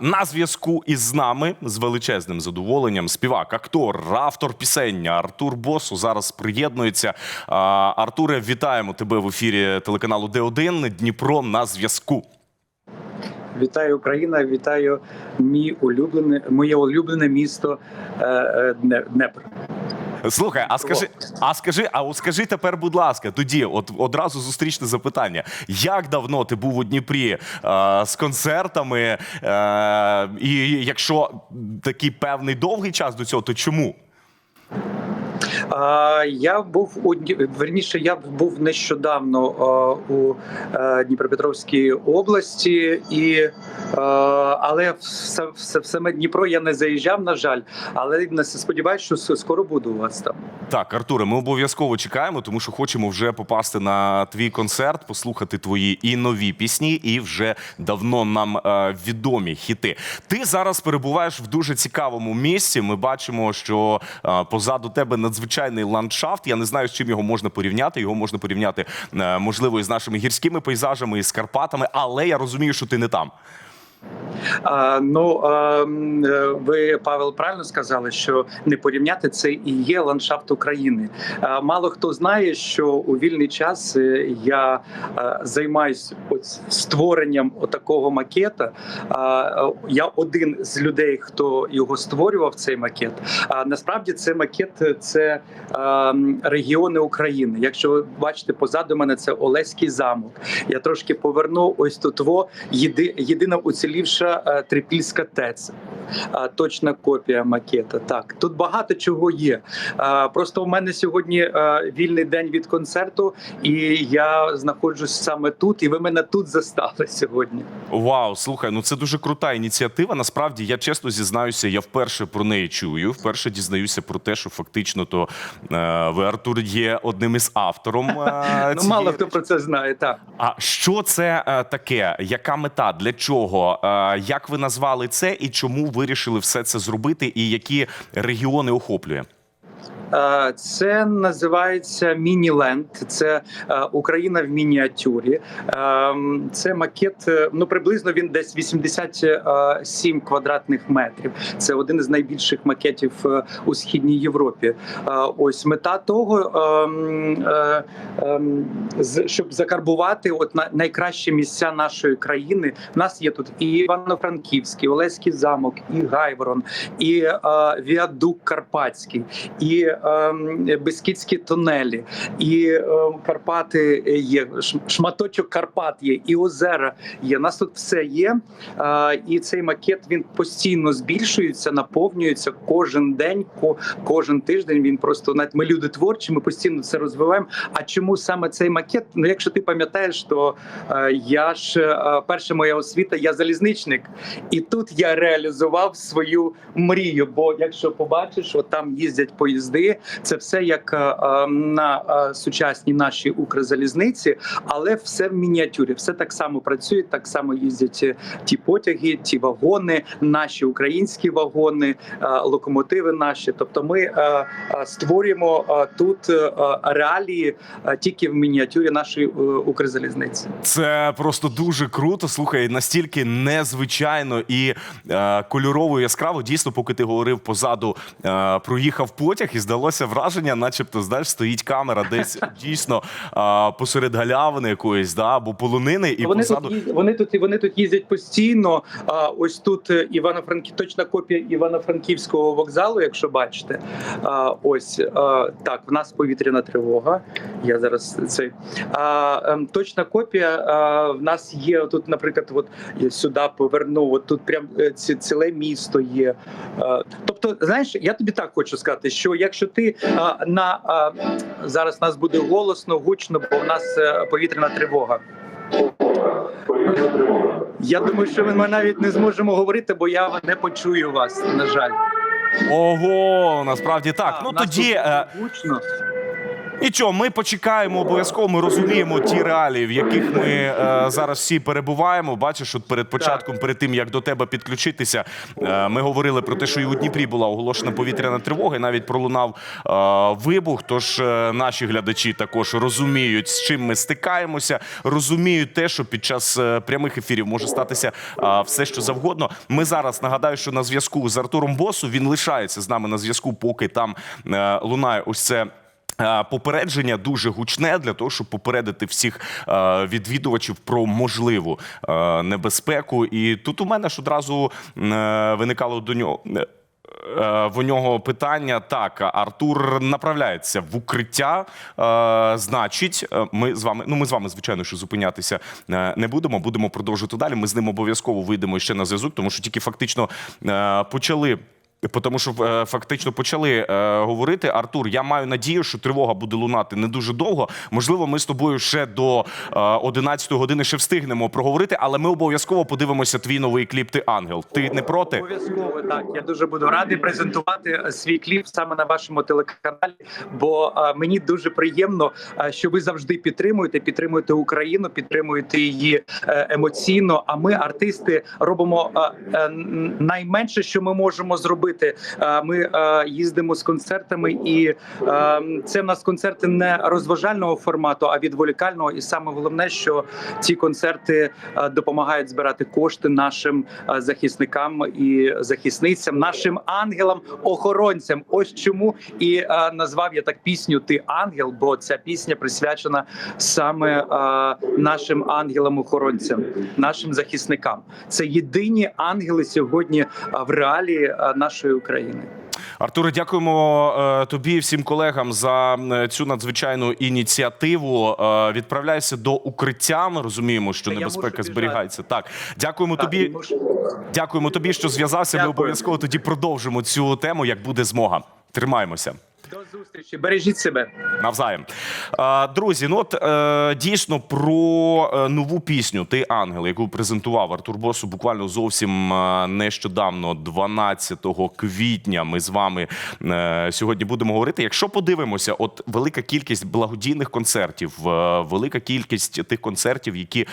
На зв'язку із нами з величезним задоволенням співак, актор, автор пісення Артур Босу зараз приєднується. А, Артуре, вітаємо тебе в ефірі телеканалу Д1 Дніпро на зв'язку. Вітаю Україна, вітаю мій улюблене, моє улюблене місто е, е, Днепр. Слухай, а скажи, а скажи, а от скажи тепер, будь ласка, тоді, от одразу зустрічне запитання: як давно ти був у Дніпрі е, з концертами? Е, і якщо такий певний довгий час до цього, то чому? Я був у верніше, я був нещодавно у е, Дніпропетровській області, і але в, са- в, са- в саме Дніпро я не заїжджав, на жаль. Але сподіваюся, що скоро буду у вас там. Так, Артуре, ми обов'язково чекаємо, тому що хочемо вже попасти на твій концерт, послухати твої і нові пісні, і вже давно нам е, відомі хіти. Ти зараз перебуваєш в дуже цікавому місці. Ми бачимо, що е, позаду тебе надзвичайний ландшафт. Я не знаю, з чим його можна порівняти. Його можна порівняти е, можливо із нашими гірськими пейзажами, із Карпатами, але я розумію, що ти не там. Ну е, ви Павел правильно сказали, що не порівняти це і є ландшафт України. Мало хто знає, що у вільний час е, я е, займаюсь створенням такого макета. Я один з людей, хто його створював. Цей макет. А насправді це макет, це регіони України. Якщо ви бачите позаду мене, це Олеський замок. Я трошки поверну ось тут во єди, єдина уцілівша е, трипільська ТЕЦ. А, точна копія макета. Так, тут багато чого є. А, просто у мене сьогодні вільний день від концерту, і я знаходжусь саме тут, і ви мене тут застали сьогодні. Вау, слухай, ну це дуже крута ініціатива. Насправді, я чесно зізнаюся, я вперше про неї чую. Вперше дізнаюся про те, що фактично то е, ви Артур є одним із автором. Е, Ну мало хто про це знає. Так. А що це е, таке? Яка мета? Для чого? Як ви назвали це і чому вирішили все це зробити? І які регіони охоплює? Е, Це називається Мініленд. Це е, Україна в мініатюрі. Ем, Це макет. е, Ну приблизно він десь 87 квадратних метрів. Це один із найбільших макетів у східній Європі. Ось мета того, ем, ем, з- щоб закарбувати от на- найкращі місця нашої країни. У нас є тут і Івано-Франківський, Олеський замок, і Гайворон, і Віадук Карпатський, і Бескідські тунелі, і е, Карпати є, шматочок Карпат є, і озера є. У нас тут все є. Е, і цей макет він постійно збільшується, наповнюється кожен день, кожен тиждень. Він просто навіть ми люди творчі, ми постійно це розвиваємо. А чому саме цей макет? Ну, якщо ти пам'ятаєш, то е, я ж е, перша моя освіта, я залізничник, і тут я реалізував свою мрію. Бо якщо побачиш, от там їздять поїзди, це все як е, е, на е, сучасній нашій Укрзалізниці, але все в мініатюрі, все так само працює, так само їздять ті потяги, ті вагони, наші українські вагони, локомотиви наші. Тобто, ми створюємо тут реалії тільки в мініатюрі нашої Укрзалізниці. Це просто дуже круто. Слухай, настільки незвичайно і кольорово яскраво. Дійсно, поки ти говорив позаду, проїхав потяг, і здалося враження, начебто, знаєш, стоїть камера десь дійсно е, посеред галявини якоїсь, да, або полонини, і вони позаду. тут вони тут вони тут їздять постійно. А ось тут е, Івано-Франків точна копія Івано-Франківського вокзалу, якщо бачите. А, ось а, так, в нас повітряна тривога. Я зараз цей а, ем, точна копія. А, в нас є тут, наприклад, от я сюди поверну. От тут прям е, ці, ціле місто є. А, тобто, знаєш, я тобі так хочу сказати, що якщо ти а, на а, зараз нас буде голосно, гучно, бо в нас е, повітряна тривога. Я думаю, що ми навіть не зможемо говорити, бо я не почую вас. На жаль, Ого, насправді так. А, Ну тоді. е, гучно. Нічого, ми почекаємо обов'язково. Ми розуміємо ті реалії, в яких ми е, зараз всі перебуваємо. Бачиш, от перед початком, перед тим як до тебе підключитися, е, ми говорили про те, що і у Дніпрі була оголошена повітряна тривога, і навіть пролунав е, вибух. Тож е, наші глядачі також розуміють, з чим ми стикаємося, розуміють те, що під час е, прямих ефірів може статися е, все, що завгодно. Ми зараз нагадаю, що на зв'язку з Артуром Босу він лишається з нами на зв'язку, поки там е, лунає ось це. Попередження дуже гучне для того, щоб попередити всіх відвідувачів про можливу небезпеку. І тут у мене ж одразу е, виникало до нього. е, е, В нього питання так, Артур направляється в укриття. Значить, ми з вами, ну ми з вами, звичайно, що зупинятися не будемо. Будемо продовжувати далі. Ми з ним обов'язково вийдемо ще на зв'язок, тому що тільки фактично почали. Тому що е, фактично почали е, говорити Артур. Я маю надію, що тривога буде лунати не дуже довго. Можливо, ми з тобою ще до е, 11 години ще встигнемо проговорити, але ми обов'язково подивимося твій новий кліп. Ти ангел. Ти не проти? Обов'язково так. Я дуже буду радий презентувати е, свій кліп саме на вашому телеканалі. Бо е, мені дуже приємно, е, що ви завжди підтримуєте, підтримуєте Україну, підтримуєте її е, емоційно. А ми, артисти, робимо е, е, найменше, що ми можемо зробити. Е, Ми е, їздимо з концертами, і е, це в нас концерти не розважального формату, а відволікального. І саме головне, що ці концерти допомагають збирати кошти нашим захисникам і захисницям, нашим ангелам-охоронцям. Ось чому і назвав я так пісню Ти ангел, бо ця пісня присвячена саме нашим ангелам-охоронцям, нашим захисникам. Це єдині ангели сьогодні в реалії е, нашої України. Артуре, дякуємо е, тобі і всім колегам за цю надзвичайну ініціативу. Е, відправляйся до укриття. Ми розуміємо, що небезпека зберігається. Так, дякуємо Так, тобі. Дякуємо тобі, що зв'язався. Ми обов'язково тоді продовжимо цю тему, як буде змога. Тримаємося. Зустрічі. Бережіть себе. Навзаєм. Друзі, ну от е, дійсно про е, нову пісню Ти ангел, яку презентував Артур Босу буквально зовсім е, нещодавно, 12 квітня. Ми з вами сьогодні будемо говорити. Якщо подивимося, от велика кількість благодійних концертів, велика кількість тих концертів, які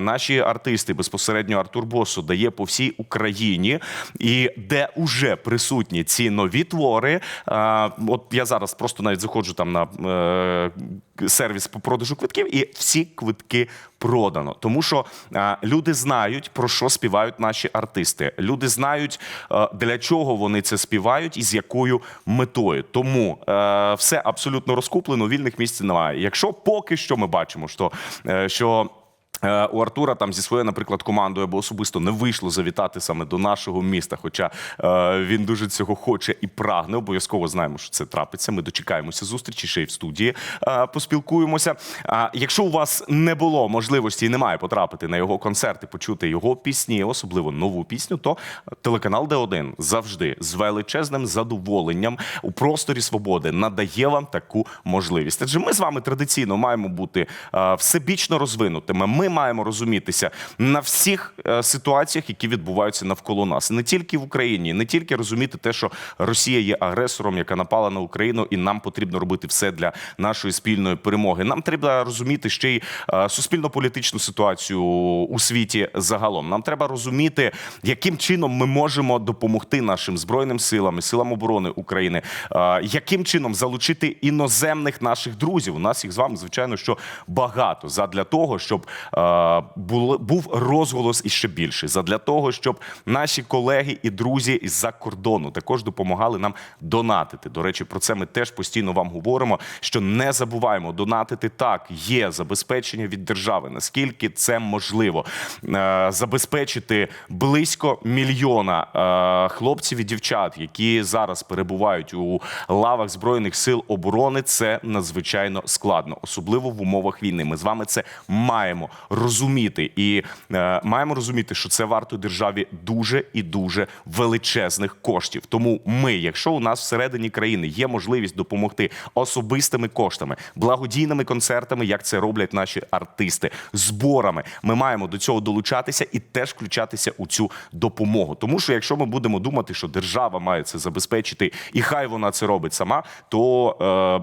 наші артисти безпосередньо Артур Босу дає по всій Україні, і де уже присутні ці нові твори. От я зараз просто навіть заходжу там на е, сервіс по продажу квитків, і всі квитки продано. Тому що е, люди знають, про що співають наші артисти. Люди знають, е, для чого вони це співають і з якою метою. Тому е, все абсолютно розкуплено, вільних місць немає. Якщо поки що ми бачимо, що, е, що У Артура там зі своєю, наприклад, командою або особисто не вийшло завітати саме до нашого міста. Хоча е, він дуже цього хоче і прагне. Обов'язково знаємо, що це трапиться. Ми дочекаємося зустрічі ще й в студії. Е, поспілкуємося. А якщо у вас не було можливості і немає потрапити на його концерт і почути його пісні, особливо нову пісню, то телеканал Д1 завжди з величезним задоволенням у просторі свободи надає вам таку можливість. Адже ми з вами традиційно маємо бути е, всебічно розвинутими. Ми маємо розумітися на всіх е, ситуаціях, які відбуваються навколо нас, не тільки в Україні, не тільки розуміти те, що Росія є агресором, яка напала на Україну, і нам потрібно робити все для нашої спільної перемоги. Нам треба розуміти ще й е, суспільно-політичну ситуацію у світі загалом. Нам треба розуміти, яким чином ми можемо допомогти нашим збройним силам і силам оборони України, е, яким чином залучити іноземних наших друзів. У нас їх з вами, звичайно, що багато задля того, щоб був розголос іще більший, задля того, щоб наші колеги і друзі із-за кордону також допомагали нам донатити. До речі, про це ми теж постійно вам говоримо. Що не забуваємо донатити так, є забезпечення від держави. Наскільки це можливо Е, забезпечити близько мільйона е, хлопців і дівчат, які зараз перебувають у лавах збройних сил оборони. Це надзвичайно складно, особливо в умовах війни. Ми з вами це маємо розуміти. І е, маємо розуміти, що це варто державі дуже і дуже величезних коштів. Тому ми, якщо у нас всередині країни є можливість допомогти особистими коштами, благодійними концертами, як це роблять наші артисти, зборами, ми маємо до цього долучатися і теж включатися у цю допомогу. Тому що якщо ми будемо думати, що держава має це забезпечити, і хай вона це робить сама, то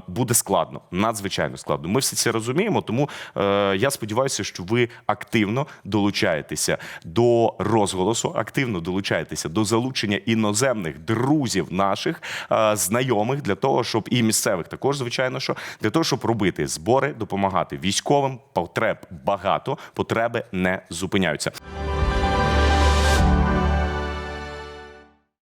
е, буде складно, надзвичайно складно. Ми всі це розуміємо. Тому е, я сподіваюся, що ви активно долучаєтеся до розголосу, активно долучаєтеся до залучення іноземних друзів наших е, знайомих для того, щоб і місцевих також, звичайно, що для того, щоб робити збори, допомагати військовим. Потреб багато, потреби не зупиняються.